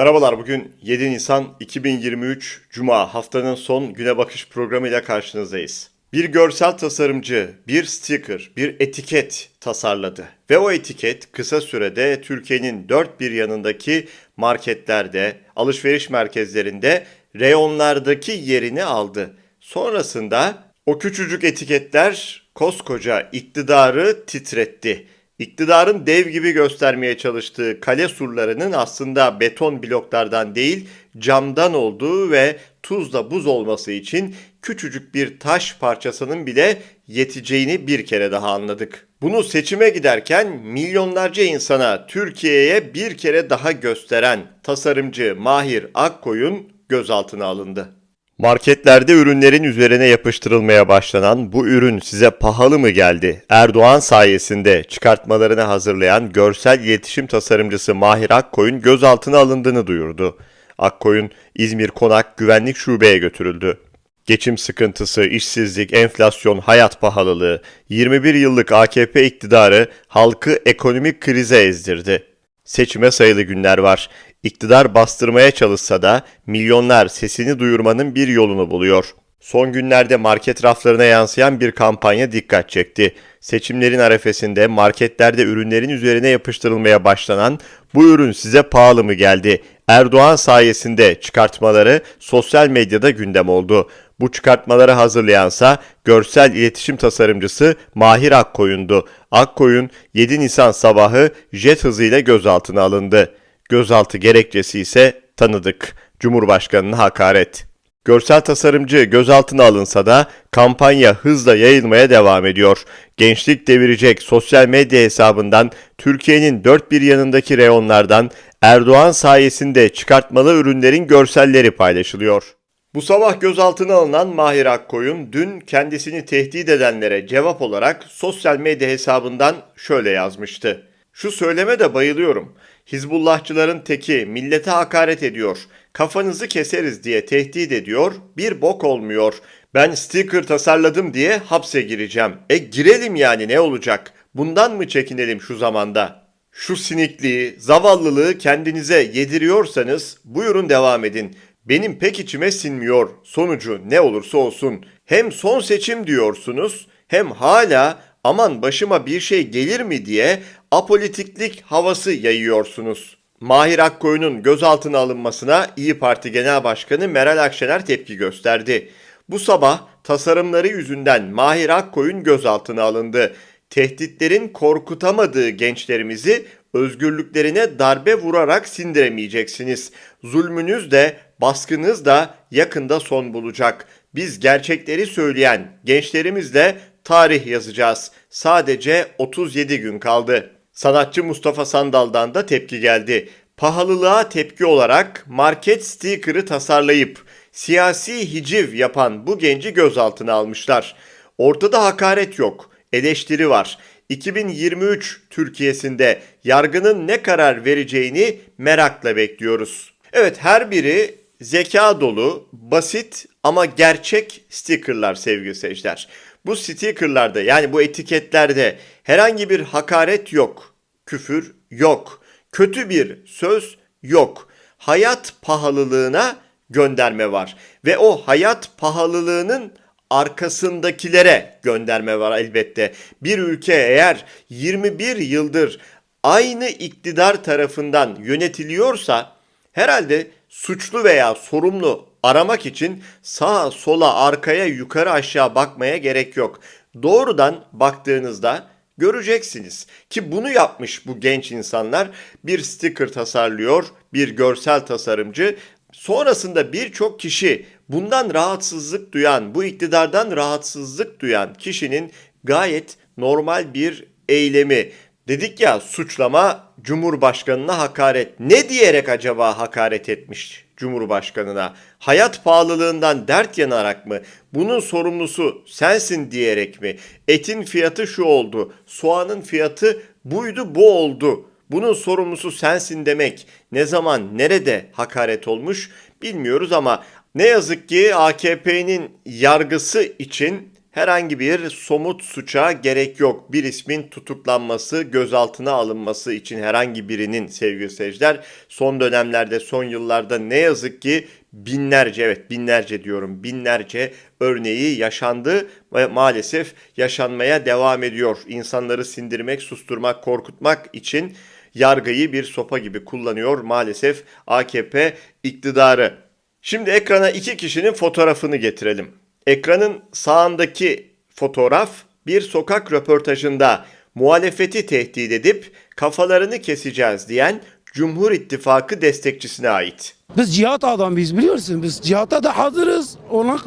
Merhabalar, bugün 7 Nisan 2023 Cuma haftanın son güne bakış programıyla karşınızdayız. Bir görsel tasarımcı, bir sticker, bir etiket tasarladı. Ve o etiket kısa sürede Türkiye'nin dört bir yanındaki marketlerde, alışveriş merkezlerinde, reyonlardaki yerini aldı. Sonrasında o küçücük etiketler koskoca iktidarı titretti. İktidarın dev gibi göstermeye çalıştığı kale surlarının aslında beton bloklardan değil camdan olduğu ve tuzla buz olması için küçücük bir taş parçasının bile yeteceğini bir kere daha anladık. Bunu seçime giderken milyonlarca insana Türkiye'ye bir kere daha gösteren tasarımcı Mahir Akkoyun gözaltına alındı. Marketlerde ürünlerin üzerine yapıştırılmaya başlanan bu ürün size pahalı mı geldi? Erdoğan sayesinde çıkartmalarını hazırlayan görsel iletişim tasarımcısı Mahir Akkoyun gözaltına alındığını duyurdu. Akkoyun İzmir Konak Güvenlik Şube'ye götürüldü. Geçim sıkıntısı, işsizlik, enflasyon, hayat pahalılığı, 21 yıllık AKP iktidarı halkı ekonomik krize ezdirdi. Seçime sayılı günler var. İktidar bastırmaya çalışsa da milyonlar sesini duyurmanın bir yolunu buluyor. Son günlerde market raflarına yansıyan bir kampanya dikkat çekti. Seçimlerin arefesinde marketlerde ürünlerin üzerine yapıştırılmaya başlanan bu ürün size pahalı mı geldi? Erdoğan sayesinde çıkartmaları sosyal medyada gündem oldu. Bu çıkartmaları hazırlayansa görsel iletişim tasarımcısı Mahir Akkoyun'du. Akkoyun 7 Nisan sabahı jet hızıyla gözaltına alındı. Gözaltı gerekçesi ise tanıdık. Cumhurbaşkanına hakaret. Görsel tasarımcı gözaltına alınsa da kampanya hızla yayılmaya devam ediyor. Gençlik devirecek sosyal medya hesabından Türkiye'nin dört bir yanındaki reyonlardan Erdoğan sayesinde çıkartmalı ürünlerin görselleri paylaşılıyor. Bu sabah gözaltına alınan Mahir Akkoyun dün kendisini tehdit edenlere cevap olarak sosyal medya hesabından şöyle yazmıştı. Şu söyleme de bayılıyorum. Hizbullahçıların teki millete hakaret ediyor. Kafanızı keseriz diye tehdit ediyor. Bir bok olmuyor. Ben sticker tasarladım diye hapse gireceğim. E girelim yani ne olacak? Bundan mı çekinelim şu zamanda? Şu sinikliği, zavallılığı kendinize yediriyorsanız buyurun devam edin. Benim pek içime sinmiyor. Sonucu ne olursa olsun. Hem son seçim diyorsunuz hem hala aman başıma bir şey gelir mi diye apolitiklik havası yayıyorsunuz. Mahir Akkoyun'un gözaltına alınmasına İyi Parti Genel Başkanı Meral Akşener tepki gösterdi. Bu sabah tasarımları yüzünden Mahir Akkoyun gözaltına alındı. Tehditlerin korkutamadığı gençlerimizi özgürlüklerine darbe vurarak sindiremeyeceksiniz. Zulmünüz de baskınız da yakında son bulacak. Biz gerçekleri söyleyen gençlerimizle tarih yazacağız. Sadece 37 gün kaldı. Sanatçı Mustafa Sandal'dan da tepki geldi. Pahalılığa tepki olarak market sticker'ı tasarlayıp siyasi hiciv yapan bu genci gözaltına almışlar. Ortada hakaret yok, eleştiri var. 2023 Türkiye'sinde yargının ne karar vereceğini merakla bekliyoruz. Evet her biri zeka dolu, basit ama gerçek stickerlar sevgili seyirciler. Bu stickerlarda yani bu etiketlerde herhangi bir hakaret yok, küfür yok, kötü bir söz yok. Hayat pahalılığına gönderme var ve o hayat pahalılığının arkasındakilere gönderme var elbette. Bir ülke eğer 21 yıldır aynı iktidar tarafından yönetiliyorsa herhalde suçlu veya sorumlu aramak için sağa sola arkaya yukarı aşağı bakmaya gerek yok. Doğrudan baktığınızda göreceksiniz ki bunu yapmış bu genç insanlar bir sticker tasarlıyor, bir görsel tasarımcı. Sonrasında birçok kişi bundan rahatsızlık duyan, bu iktidardan rahatsızlık duyan kişinin gayet normal bir eylemi. Dedik ya suçlama Cumhurbaşkanına hakaret. Ne diyerek acaba hakaret etmiş Cumhurbaşkanına? Hayat pahalılığından dert yanarak mı? Bunun sorumlusu sensin diyerek mi? Etin fiyatı şu oldu. Soğanın fiyatı buydu bu oldu. Bunun sorumlusu sensin demek ne zaman nerede hakaret olmuş bilmiyoruz ama ne yazık ki AKP'nin yargısı için herhangi bir somut suça gerek yok. Bir ismin tutuklanması, gözaltına alınması için herhangi birinin sevgili seyirciler son dönemlerde, son yıllarda ne yazık ki binlerce evet binlerce diyorum binlerce örneği yaşandı ve maalesef yaşanmaya devam ediyor. İnsanları sindirmek, susturmak, korkutmak için yargıyı bir sopa gibi kullanıyor maalesef AKP iktidarı. Şimdi ekrana iki kişinin fotoğrafını getirelim. Ekranın sağındaki fotoğraf bir sokak röportajında muhalefeti tehdit edip kafalarını keseceğiz diyen Cumhur İttifakı destekçisine ait. Biz cihat adamıyız biliyorsun. Biz cihata da hazırız. Ona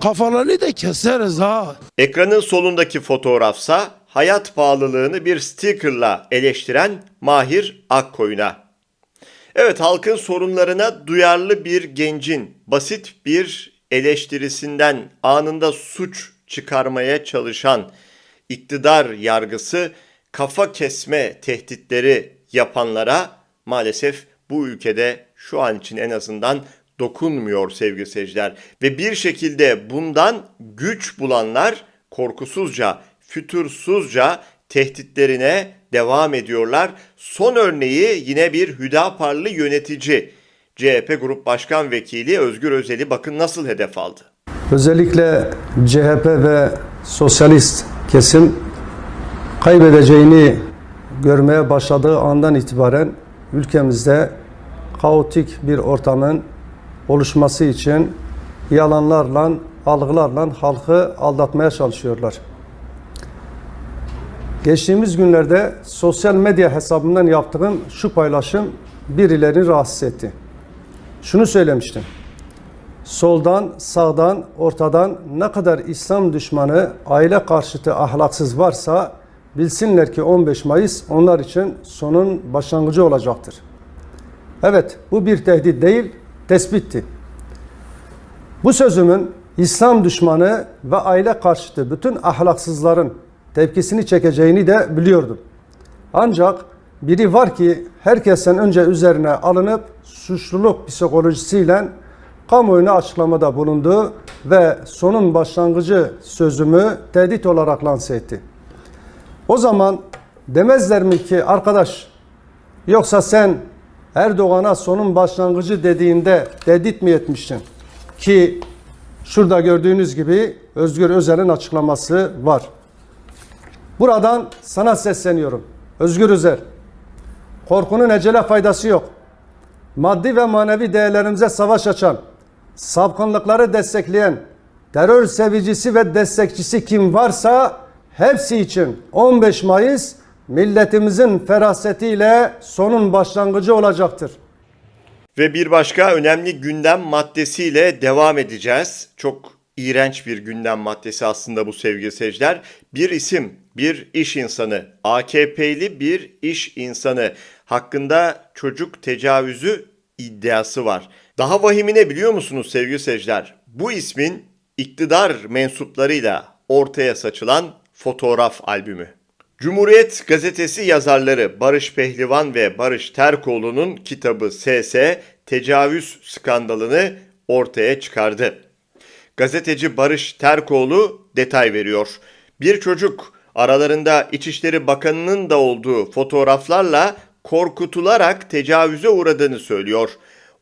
kafalarını da keseriz ha. Ekranın solundaki fotoğrafsa hayat pahalılığını bir stickerla eleştiren Mahir Akkoyun'a. Evet halkın sorunlarına duyarlı bir gencin basit bir eleştirisinden anında suç çıkarmaya çalışan iktidar yargısı kafa kesme tehditleri yapanlara maalesef bu ülkede şu an için en azından dokunmuyor sevgili seyirciler. Ve bir şekilde bundan güç bulanlar korkusuzca, fütursuzca tehditlerine devam ediyorlar. Son örneği yine bir Hüdaparlı yönetici. CHP Grup Başkan Vekili Özgür Özel'i bakın nasıl hedef aldı. Özellikle CHP ve sosyalist kesim kaybedeceğini görmeye başladığı andan itibaren ülkemizde kaotik bir ortamın oluşması için yalanlarla, algılarla halkı aldatmaya çalışıyorlar. Geçtiğimiz günlerde sosyal medya hesabından yaptığım şu paylaşım birilerini rahatsız etti. Şunu söylemiştim. Soldan, sağdan, ortadan ne kadar İslam düşmanı, aile karşıtı ahlaksız varsa bilsinler ki 15 Mayıs onlar için sonun başlangıcı olacaktır. Evet, bu bir tehdit değil, tespitti. Bu sözümün İslam düşmanı ve aile karşıtı bütün ahlaksızların tepkisini çekeceğini de biliyordum. Ancak biri var ki herkesten önce üzerine alınıp suçluluk psikolojisiyle kamuoyuna açıklamada bulundu ve sonun başlangıcı sözümü tehdit olarak lanse etti. O zaman demezler mi ki arkadaş yoksa sen Erdoğan'a sonun başlangıcı dediğinde tehdit mi etmiştin? Ki şurada gördüğünüz gibi Özgür Özel'in açıklaması var. Buradan sana sesleniyorum. Özgür Özel. Korkunun ecele faydası yok. Maddi ve manevi değerlerimize savaş açan, sapkınlıkları destekleyen, terör sevicisi ve destekçisi kim varsa hepsi için 15 Mayıs milletimizin ferasetiyle sonun başlangıcı olacaktır. Ve bir başka önemli gündem maddesiyle devam edeceğiz. Çok iğrenç bir gündem maddesi aslında bu sevgili seyirciler. Bir isim, bir iş insanı, AKP'li bir iş insanı hakkında çocuk tecavüzü iddiası var. Daha vahimine biliyor musunuz sevgili seyirciler? Bu ismin iktidar mensuplarıyla ortaya saçılan fotoğraf albümü. Cumhuriyet gazetesi yazarları Barış Pehlivan ve Barış Terkoğlu'nun kitabı SS tecavüz skandalını ortaya çıkardı. Gazeteci Barış Terkoğlu detay veriyor. Bir çocuk aralarında İçişleri Bakanı'nın da olduğu fotoğraflarla korkutularak tecavüze uğradığını söylüyor.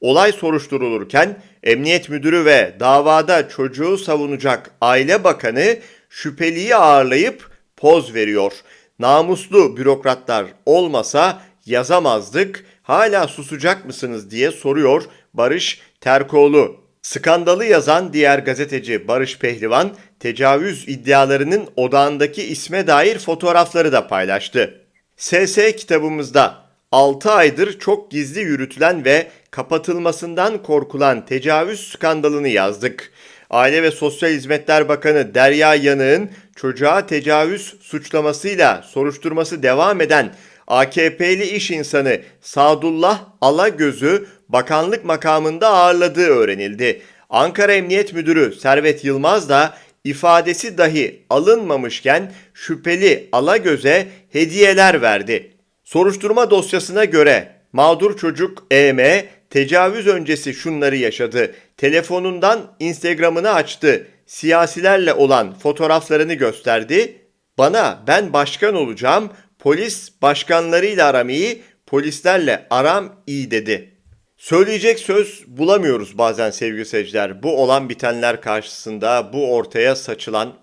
Olay soruşturulurken Emniyet Müdürü ve davada çocuğu savunacak Aile Bakanı şüpheliyi ağırlayıp poz veriyor. Namuslu bürokratlar olmasa yazamazdık. Hala susacak mısınız diye soruyor Barış Terkoğlu. Skandalı yazan diğer gazeteci Barış Pehlivan, tecavüz iddialarının odağındaki isme dair fotoğrafları da paylaştı. SS kitabımızda 6 aydır çok gizli yürütülen ve kapatılmasından korkulan tecavüz skandalını yazdık. Aile ve Sosyal Hizmetler Bakanı Derya Yanık'ın çocuğa tecavüz suçlamasıyla soruşturması devam eden AKP'li iş insanı Sadullah Alagöz'ü bakanlık makamında ağırladığı öğrenildi. Ankara Emniyet Müdürü Servet Yılmaz da ifadesi dahi alınmamışken şüpheli Alagöz'e hediyeler verdi. Soruşturma dosyasına göre mağdur çocuk EM tecavüz öncesi şunları yaşadı. Telefonundan Instagram'ını açtı. siyasilerle olan fotoğraflarını gösterdi. Bana ben başkan olacağım, polis başkanlarıyla aram iyi, polislerle aram iyi dedi. Söyleyecek söz bulamıyoruz bazen sevgili seyirciler. Bu olan bitenler karşısında, bu ortaya saçılan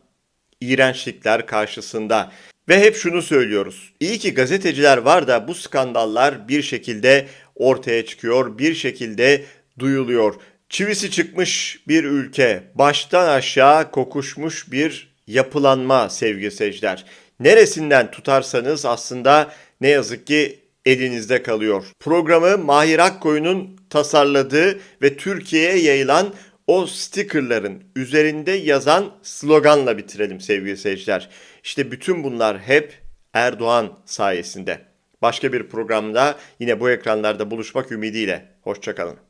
iğrençlikler karşısında. Ve hep şunu söylüyoruz. İyi ki gazeteciler var da bu skandallar bir şekilde ortaya çıkıyor, bir şekilde duyuluyor. Çivisi çıkmış bir ülke, baştan aşağı kokuşmuş bir yapılanma sevgili seyirciler. Neresinden tutarsanız aslında ne yazık ki elinizde kalıyor. Programı Mahir Akkoyun'un tasarladığı ve Türkiye'ye yayılan o stickerların üzerinde yazan sloganla bitirelim sevgili seyirciler. İşte bütün bunlar hep Erdoğan sayesinde. Başka bir programda yine bu ekranlarda buluşmak ümidiyle. Hoşçakalın.